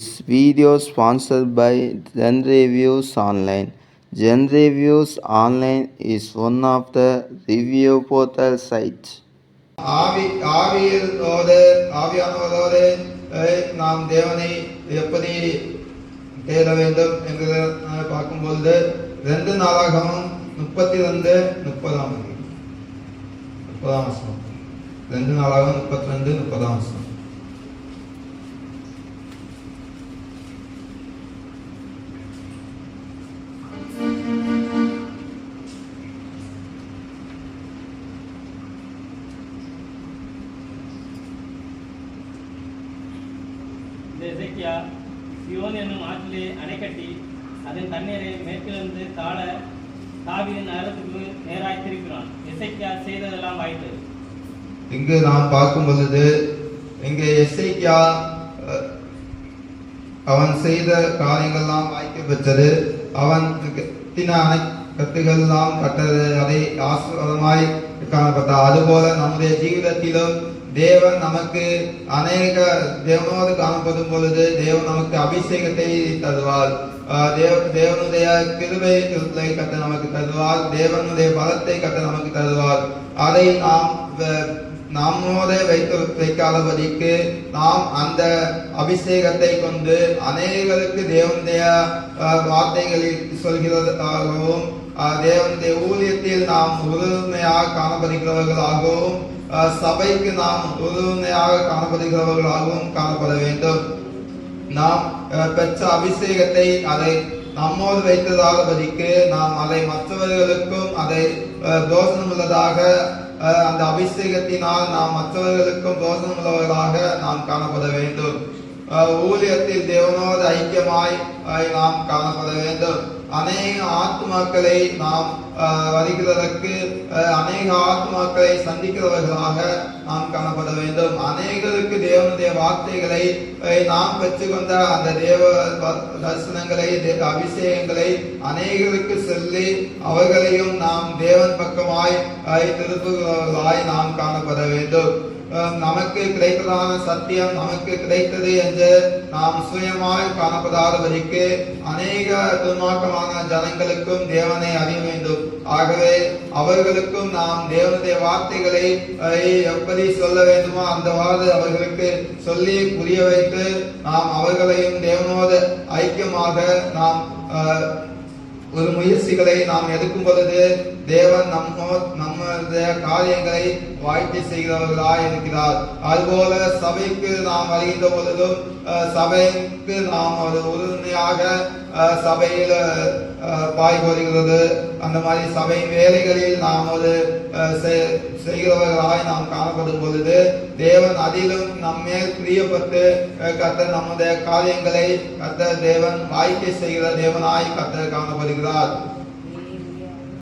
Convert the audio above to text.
This video sponsored by Gen Reviews Online. Gen Reviews Online is one of the review portal sites. ஆவி ஆவியோடு ஆவியானவரோடு நாம் தேவனை எப்படி தேட வேண்டும் என்று பார்க்கும்பொழுது ரெண்டு நாளாகவும் முப்பத்தி ரெண்டு முப்பதாம் முப்பதாம் வருஷம் ரெண்டு நாளாகவும் முப்பத்தி ரெண்டு முப்பதாம் வருஷம் இந்த எசேக்கியா சியோன் என்னும் ஆற்றிலே அணை கட்டி அதன் தண்ணீரை மேற்கிலிருந்து தாழ தாவீதின் நகரத்துக்கு நேராய் திருப்பினான் எசேக்கியா செய்ததெல்லாம் வாய்த்தது இங்கு நாம் பார்க்கும் பொழுது இங்கே எஸ்ஐக்கியா அவன் செய்த காரியங்கள்லாம் வாய்க்க பெற்றது அவன் கட்டின அணைக்கட்டுகள்லாம் கட்டது அதை ஆசீர்வாதமாய் காணப்பட்ட அதுபோல நம்முடைய ஜீவிதத்திலும் தேவன் நமக்கு அநேக தேவனோடு காணப்படும் பொழுது தேவன் நமக்கு அபிஷேகத்தை தருவார். தேவ தேவனுடைய கிருபை கத்த நமக்கு தருவார். தேவனுடைய பலத்தை கத்த நமக்கு தருவார். அதை நாம் நம்மோட வைத்து வைக்காதபடிக்கு நாம் அந்த அபிஷேகத்தை கொண்டு அநேகருக்கு தேவனுடைய வார்த்தைகளில் சொல்கிறதாகவும் தேவனுடைய ஊழியத்தில் நாம் உறுதுணையாக காணப்படுகிறவர்களாகவும் சபைக்கு நாம் உறுதுணையாக காணப்படுகிறவர்களாகவும் காணப்பட வேண்டும். நாம் அஹ், பெற்ற அபிஷேகத்தை அதை நம்மோடு வைத்ததாகபடிக்கு நாம் அதை மற்றவர்களுக்கும் அதை அஹ், தோஷனமுள்ளதாக அஹ், அந்த அபிஷேகத்தினால் நாம் மற்றவர்களுக்கும் தோஷனமுள்ளவர்களாக நாம் காணப்பட வேண்டும். ஊழியத்தில் தேவனோடு ஐக்கியமாய் நாம் காணப்பட வேண்டும். அநேக ஆத்மாக்களை நாம் வருகிறதற்கு அஹ், அநேக ஆத்மாக்களை சந்திக்கிறவர்களாக நாம் காணப்பட வேண்டும். அநேகருக்கு தேவனுடைய வார்த்தைகளை அஹ், நாம் பெற்றுக்கொண்ட அந்த தேவ தரிசனங்களை அபிஷேகங்களை அநேகருக்கு சொல்லி அவர்களையும் நாம் தேவன் பக்கமாய் அஹ், திருப்புகிறவர்களாய் நாம் காணப்பட வேண்டும். நமக்கு கிடைத்ததான சத்தியம் நமக்கு கிடைத்தது என்று நாம் சுயமாய் காணப்படாதபடிக்கு அநேக துன்மாக்கமான ஜனங்களுக்கும் தேவனை அறிய வேண்டும். ஆகவே அவர்களுக்கும் நாம் தேவனுடைய வார்த்தைகளை அஹ், எப்படி சொல்ல வேண்டுமோ அந்த வார்த்தை அவர்களுக்கு சொல்லி புரிய வைத்து நாம் அவர்களையும் தேவனோடு ஐக்கியமாக நாம் ஒரு முயற்சிகளை நாம் எடுக்கும் பொழுது தேவன் நம்மோ நம்முடைய காரியங்களை வாழ்க்கை செய்கிறவர்களாய் இருக்கிறார். அதுபோல சபைக்கு நாம் வருகின்ற பொழுதும் சபைக்கு நாம் ஒரு உறுதுணையாக சபையில் அஹ், பாய் போடுகிறது அந்த மாதிரி சபை வேலைகளில் நாம் ஒரு அஹ், செய்கிறவர்களாய் நாம் காணப்படும் பொழுது தேவன் அதிலும் நம்மே பிரியப்பட்டு அஹ், நம்முடைய காரியங்களை கத்த தேவன் வாய்க்கை செய்கிற தேவனாய் கத்த காணப்படுகிறார்.